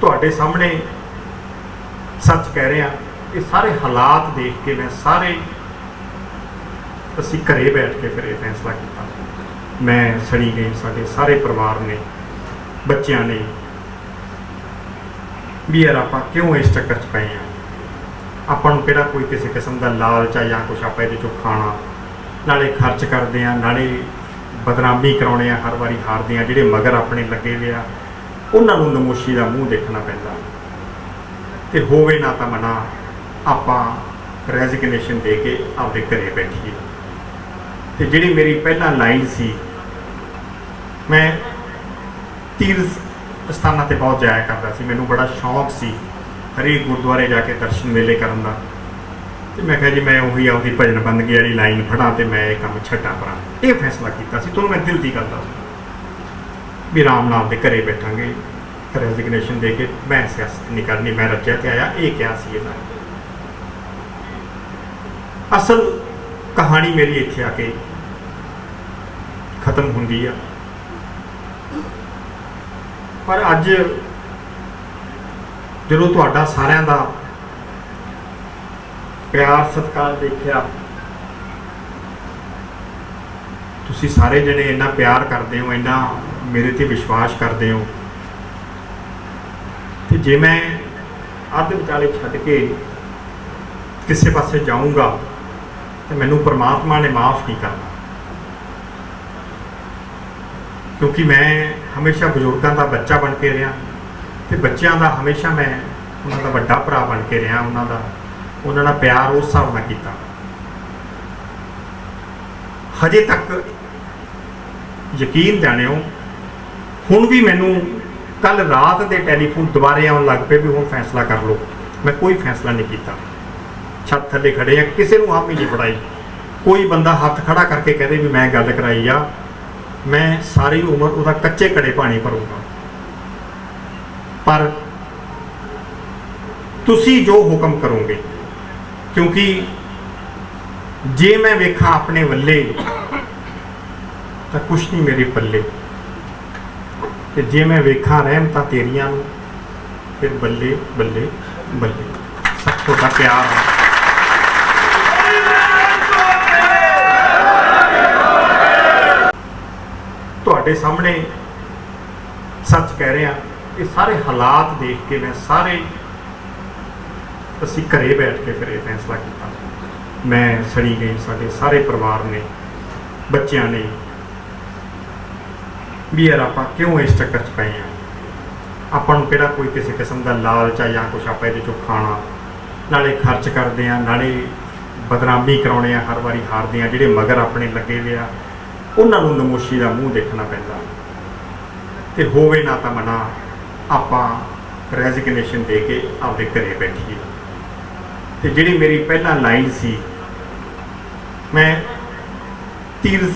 ਤੁਹਾਡੇ ਸਾਹਮਣੇ ਸੱਚ ਕਹਿ ਰਿਹਾ, ਇਹ ਸਾਰੇ ਹਾਲਾਤ ਦੇਖ ਕੇ ਮੈਂ ਸਾਰੇ ਅਸੀਂ ਘਰੇ ਬੈਠ ਕੇ ਫਿਰ ਇਹ ਫੈਸਲਾ ਕੀਤਾ। ਮੈਂ ਸੜੀ ਗਈ, ਸਾਡੇ ਸਾਰੇ ਪਰਿਵਾਰ ਨੇ, ਬੱਚਿਆਂ ਨੇ। ਵੀ ਯਾਰ ਆਪਾਂ ਕਿਉਂ ਇਸ ਚੱਕਰ 'ਚ ਪਏ ਆ? ਆਪਾਂ ਨੂੰ ਕਿਹੜਾ ਕੋਈ ਕਿਸੇ ਕਿਸਮ ਦਾ ਲਾਲਚ ਆ ਜਾਂ ਕੁਛ ਆਪਾਂ ਇਹਦੇ ਚੋਂ ਖਾਣਾ? ਨਾਲੇ ਖਰਚ ਕਰਦੇ ਆ, ਨਾਲੇ ਬਦਨਾਮੀ ਕਰਾਉਣੇ ਆ, ਹਰ ਵਾਰੀ ਹਾਰਦੇ ਆ, ਜਿਹੜੇ ਮਗਰ ਆਪਣੇ ਲੱਗੇ ਹੋਏ ਆ। ਉਹਨਾਂ ਨੂੰ ਨਮੋਸ਼ੀ ਦਾ ਮੂੰਹ ਦੇਖਣਾ ਪੈਂਦਾ। ਤੇ ਹੋਵੇ ਨਾ ਤਾਂ ਮਨਾ, ਆਪਾਂ ਰੈਜ਼ਿਗਨੇਸ਼ਨ ਦੇ ਕੇ ਆਪਦੇ ਘਰੇ ਬੈਠੀਏ। ਤੇ ਜਿਹੜੀ ਮੇਰੀ ਪਹਿਲਾਂ ਲਾਈਨ ਸੀ, ਮੈਂ ਤੀਰਥ ਸਥਾਨਾਂ ਤੇ ਬਹੁਤ ਜਾਇਆ ਕਰਦਾ ਸੀ। ਮੈਨੂੰ ਬੜਾ ਸ਼ੌਂਕ ਸੀ ਹਰੇਕ ਗੁਰਦੁਆਰੇ ਜਾ ਕੇ ਦਰਸ਼ਨ ਮੇਲੇ ਕਰਨ ਦਾ। ਤੇ ਮੈਂ ਕਿਹਾ ਜੀ, ਮੈਂ ਉਹੀ ਆਪਦੀ ਭਜਨ ਬੰਦਗੀ ਵਾਲੀ ਲਾਈਨ ਫੜਾਂ ਤੇ ਮੈਂ ਇਹ ਕੰਮ ਛੱਡਾਂ ਪਰਾਂ ਇਹ ਫੈਸਲਾ ਕੀਤਾ ਸੀ, ਤੁਹਾਨੂੰ ਮੈਂ ਦਿਲ ਦੀ ਗੱਲ ਦੱਸਦਾ। ਵੀ ਰਾਮ ਨਾਮ ਦੇ ਘਰੇ ਬੈਠਾਂਗੇ ਰੈਜ਼ਿਗਨੇਸ਼ਨ ਦੇ ਕੇ ਮੈਂ ਸਿਆਸਤ ਨਹੀਂ ਕਰਨੀ, ਮੈਂ ਰੱਜਿਆ ਤੇ ਆਇਆ, ਇਹ ਕਿਹਾ ਸੀ ਇਹਨਾਂ ਨੇ। ਅਸਲ ਕਹਾਣੀ ਮੇਰੀ ਇੱਥੇ ਆ ਕੇ ਖਤਮ ਹੁੰਦੀ ਆ ਪਰ ਅੱਜ ਜਦੋਂ ਤੁਹਾਡਾ ਸਾਰਿਆਂ ਦਾ ਪਿਆਰ ਸਤਿਕਾਰ ਦੇਖਿਆ, ਤੁਸੀਂ ਸਾਰੇ ਜਣੇ ਇੰਨਾ ਪਿਆਰ ਕਰਦੇ ਹੋ, ਇੰਨਾ ਮੇਰੇ ਤੇ ਵਿਸ਼ਵਾਸ ਕਰਦੇ ਹੋ। ਤੇ ਜੇ ਮੈਂ ਅੱਧ ਵਿਚਾਲੇ ਛੱਡ ਕੇ ਕਿਸੇ ਪਾਸੇ ਜਾਊਂਗਾ, ਤੇ ਮੈਨੂੰ ਪ੍ਰਮਾਤਮਾ ਨੇ ਮਾਫ ਨਹੀਂ ਕਰਨਾ। ਕਿਉਂਕਿ ਮੈਂ ਹਮੇਸ਼ਾ ਬਜ਼ੁਰਗਾਂ ਦਾ ਬੱਚਾ ਬਣ ਕੇ ਰਿਹਾ, ਤੇ ਬੱਚਿਆਂ ਦਾ ਹਮੇਸ਼ਾ ਮੈਂ ਉਹਨਾਂ ਦਾ ਵੱਡਾ ਭਰਾ ਬਣ ਕੇ ਰਿਹਾ, ਉਹਨਾਂ ਦਾ, ਉਹਨਾਂ ਨਾਲ ਪਿਆਰ ਉਸ ਹਿਸਾਬ ਨਾਲ ਕੀਤਾ। ਹਜੇ ਤੱਕ ਯਕੀਨ ਜਾਣਿਓ ਹੁਣ ਵੀ ਮੈਨੂੰ ਕੱਲ ਰਾਤ ਦੇ ਟੈਲੀਫੋਨ ਦੁਬਾਰੇ ਆਉਣ ਲੱਗ ਪਏ ਵੀ ਹੁਣ ਫੈਸਲਾ ਕਰ ਲਓ। ਮੈਂ ਕੋਈ ਫੈਸਲਾ ਨਹੀਂ ਕੀਤਾ। ਛੱਤ ਥੱਲੇ ਖੜੇ ਆ, ਕਿਸੇ ਨੂੰ ਹਾਮੀ ਨਹੀਂ ਫੜਾਈ। ਕੋਈ ਬੰਦਾ ਹੱਥ ਖੜਾ ਕਰਕੇ ਕਹਦੇ ਵੀ ਮੈਂ ਗੱਲ ਕਰਾਈ ਆ, ਮੈਂ ਸਾਰੀ ਉਮਰ ਉਹਦਾ ਕੱਚੇ ਘੜੇ ਪਾਣੀ ਭਰੂੰਗਾ। ਪਰ ਤੁਸੀਂ ਜੋ ਹੁਕਮ ਕਰੋਗੇ, ਕਿਉਂਕਿ ਜੇ ਮੈਂ ਵੇਖਾਂ ਆਪਣੇ ਵੱਲੇ, ਤਾਂ ਕੁਛ ਨਹੀਂ ਮੇਰੇ ਪੱਲੇ। ਤੇ ਜੇ ਮੈਂ ਵੇਖਾਂ ਰਹਿਮਤਾਂ ਤੇਰੀਆਂ ਨੂੰ, ਫਿਰ ਬੱਲੇ ਬੱਲੇ ਬੱਲੇ। ਸਭ ਤੁਹਾਡਾ ਪਿਆਰ ਹੈ ਤੁਹਾਡੇ ਸਾਹਮਣੇ ਸੱਚ ਕਹਿ ਰਿਹਾ, ਇਹ ਸਾਰੇ ਹਾਲਾਤ ਦੇਖ ਕੇ ਮੈਂ ਸਾਰੇ ਅਸੀਂ ਘਰੇ ਬੈਠ ਕੇ ਫਿਰ ਇਹ ਫੈਸਲਾ ਕੀਤਾ। ਮੈਂ ਸੜੀ ਗਈ ਸਾਡੇ ਸਾਰੇ ਪਰਿਵਾਰ ਨੇ, ਬੱਚਿਆਂ ਨੇ ਵੀ ਯਾਰ ਆਪਾਂ ਕਿਉਂ ਇਸ ਚੱਕਰ 'ਚ ਪਏ ਆ ਆਪਾਂ ਨੂੰ ਕਿਹੜਾ ਕੋਈ ਕਿਸੇ ਕਿਸਮ ਦਾ ਲਾਲਚ ਆ ਜਾਂ ਕੁਛ ਆਪਾਂ ਇਹਦੇ ਚੋਂ ਖਾਣਾ? ਨਾਲੇ ਖਰਚ ਕਰਦੇ ਆ ਨਾਲੇ ਬਦਨਾਮੀ ਕਰਾਉਣੇ ਆ, ਹਰ ਵਾਰੀ ਹਾਰਦੇ ਆ, ਜਿਹੜੇ ਮਗਰ ਆਪਣੇ ਲੱਗੇ ਹੋਏ ਆ, ਉਹਨਾਂ ਨੂੰ ਨਮੋਸ਼ੀ ਦਾ ਮੂੰਹ ਦੇਖਣਾ ਪੈਂਦਾ। ਤੇ ਹੋਵੇ ਨਾ ਤਾਂ ਮਨਾ, ਆਪਾਂ ਰੈਜ਼ਿਗਨੇਸ਼ਨ ਦੇ ਕੇ ਆਪਦੇ ਘਰੇ ਬੈਠੀਏ। ਤੇ ਜਿਹੜੀ ਮੇਰੀ ਪਹਿਲਾਂ ਲਾਈਨ ਸੀ, ਮੈਂ ਤੀਰਥ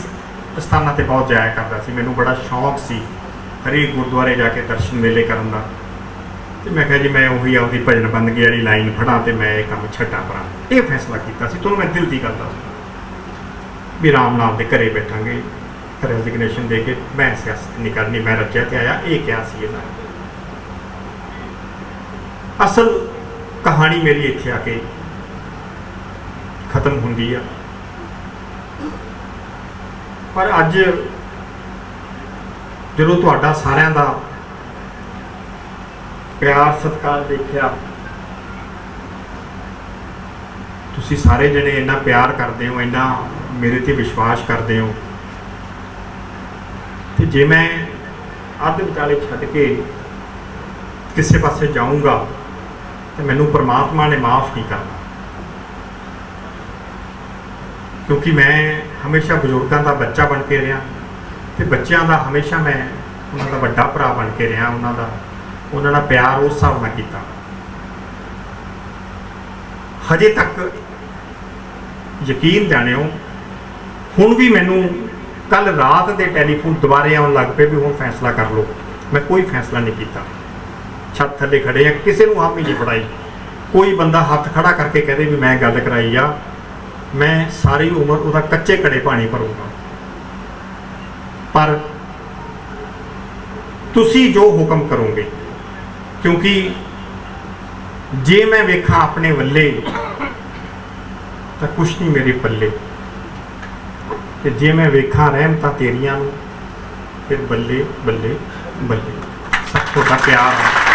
ਸਥਾਨਾਂ ਤੇ ਬਹੁਤ ਜਾਇਆ ਕਰਦਾ ਸੀ। ਮੈਨੂੰ ਬੜਾ ਸ਼ੌਂਕ ਸੀ ਹਰੇਕ ਗੁਰਦੁਆਰੇ ਜਾ ਕੇ ਦਰਸ਼ਨ ਮੇਲੇ ਕਰਨ ਦਾ। ਤੇ ਮੈਂ ਕਿਹਾ ਜੀ, ਮੈਂ ਉਹੀ ਆਪਦੀ ਭਜਨ ਬੰਦਗੀ ਵਾਲੀ ਲਾਈਨ ਫੜਾਂ ਤੇ ਮੈਂ ਇਹ ਕੰਮ ਛੱਡਾਂ ਪਰਾਂ ਇਹ ਫੈਸਲਾ ਕੀਤਾ ਸੀ। ਤੁਹਾਨੂੰ ਮੈਂ ਦਿਲ ਦੀ ਗੱਲ ਦੱਸਦਾ। ਵੀ ਰਾਮ ਨਾਮ ਦੇ ਘਰੇ ਬੈਠਾਂਗੇ ਰੈਜ਼ਿਗਨੇਸ਼ਨ ਦੇ ਕੇ ਮੈਂ ਸਿਆਸਤ ਨਹੀਂ ਕਰਨੀ, ਮੈਂ ਰੱਜਿਆ ਤੇ ਆਇਆ, ਇਹ ਕਿਹਾ ਸੀ ਇਹਨਾਂ ਅਸਲ ਕਹਾਣੀ ਮੇਰੀ ਇੱਥੇ ਆ ਕੇ ਖਤਮ ਹੁੰਦੀ ਆ। ਪਰ ਅੱਜ ਜਦੋਂ ਤੁਹਾਡਾ ਸਾਰਿਆਂ ਦਾ ਪਿਆਰ ਸਤਿਕਾਰ ਦੇਖਿਆ, ਤੁਸੀਂ ਸਾਰੇ ਜਣੇ ਇੰਨਾ ਪਿਆਰ ਕਰਦੇ ਹੋ, ਇੰਨਾ ਮੇਰੇ ਤੇ ਵਿਸ਼ਵਾਸ ਕਰਦੇ ਹੋ। ਤੇ ਜੇ ਮੈਂ ਅੱਧ ਵਿਚਾਲੇ ਛੱਡ ਕੇ ਕਿਸੇ ਪਾਸੇ ਜਾਊਂਗਾ, ਤੇ ਮੈਨੂੰ ਪ੍ਰਮਾਤਮਾ ਨੇ ਮਾਫ ਨਹੀਂ ਕਰਨਾ। ਕਿਉਂਕਿ ਮੈਂ ਹਮੇਸ਼ਾ ਬਜ਼ੁਰਗਾਂ ਦਾ ਬੱਚਾ ਬਣ ਕੇ ਰਿਹਾ ਤੇ ਬੱਚਿਆਂ ਦਾ ਹਮੇਸ਼ਾ ਮੈਂ ਉਹਨਾਂ ਦਾ ਵੱਡਾ ਭਰਾ ਬਣ ਕੇ ਰਿਹਾ ਉਹਨਾਂ ਦਾ, ਉਹਨਾਂ ਨਾਲ ਪਿਆਰ ਉਸ ਹਿਸਾਬ ਨਾਲ ਕੀਤਾ। ਹਜੇ ਤੱਕ ਯਕੀਨ ਜਾਣਿਓ, ਹੁਣ ਵੀ ਮੈਨੂੰ ਕੱਲ ਰਾਤ ਦੇ ਟੈਲੀਫੋਨ ਦੁਬਾਰੇ ਆਉਣ ਲੱਗ ਪਏ ਵੀ ਹੁਣ ਫੈਸਲਾ ਕਰ ਲਓ। ਮੈਂ ਕੋਈ ਫੈਸਲਾ ਨਹੀਂ ਕੀਤਾ। ਛੱਤ ਥੱਲੇ ਖੜੇ ਆ, ਕਿਸੇ ਨੂੰ ਆਪ ਹਾਮੀ ਨਹੀਂ ਫੜਾਈ ਕੋਈ ਬੰਦਾ ਹੱਥ ਖੜਾ ਕਰਕੇ ਕਹਦੇ ਵੀ ਮੈਂ ਗੱਲ ਕਰਾਈ ਆ ਮੈਂ ਸਾਰੀ ਉਮਰ ਉਹਦਾ ਕੱਚੇ ਘੜੇ ਪਾਣੀ ਭਰੂੰਗਾ। ਪਰ ਤੁਸੀਂ ਜੋ ਹੁਕਮ ਕਰੋਗੇ, ਕਿਉਂਕਿ ਜੇ ਮੈਂ ਵੇਖਾਂ ਆਪਣੇ ਵੱਲੇ, ਤਾਂ ਕੁਛ ਨਹੀਂ ਮੇਰੇ ਪੱਲੇ। ਤੇ ਜੇ ਮੈਂ ਵੇਖਾਂ ਰਹਿਮਤਾਂ ਤੇਰੀਆਂ ਨੂੰ, ਫਿਰ ਬੱਲੇ ਬੱਲੇ ਬੱਲੇ। ਸਭ ਤੁਹਾਡਾ ਪਿਆਰ ਆ।